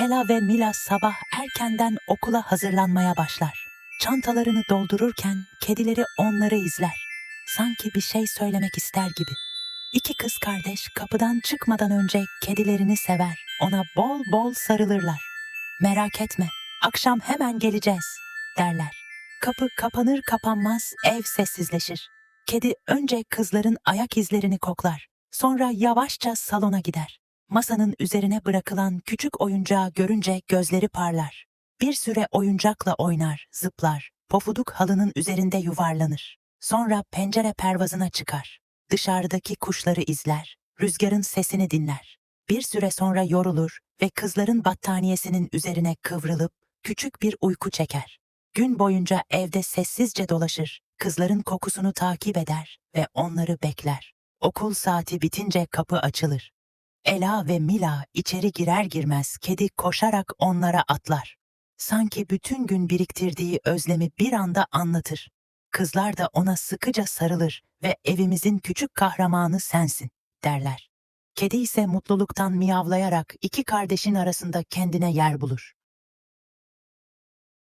Ela ve Mila sabah erkenden okula hazırlanmaya başlar. Çantalarını doldururken kedileri onları izler. Sanki bir şey söylemek ister gibi. İki kız kardeş kapıdan çıkmadan önce kedilerini sever. Ona bol bol sarılırlar. Merak etme, akşam hemen geleceğiz derler. Kapı kapanır kapanmaz ev sessizleşir. Kedi önce kızların ayak izlerini koklar. Sonra yavaşça salona gider. Masanın üzerine bırakılan küçük oyuncağı görünce gözleri parlar. Bir süre oyuncakla oynar, zıplar. Pofuduk halının üzerinde yuvarlanır. Sonra pencere pervazına çıkar. Dışarıdaki kuşları izler, rüzgarın sesini dinler. Bir süre sonra yorulur ve kızların battaniyesinin üzerine kıvrılıp küçük bir uyku çeker. Gün boyunca evde sessizce dolaşır, kızların kokusunu takip eder ve onları bekler. Okul saati bitince kapı açılır. Ela ve Mila içeri girer girmez kedi koşarak onlara atlar. Sanki bütün gün biriktirdiği özlemi bir anda anlatır. Kızlar da ona sıkıca sarılır ve evimizin küçük kahramanı sensin derler. Kedi ise mutluluktan miyavlayarak iki kardeşin arasında kendine yer bulur.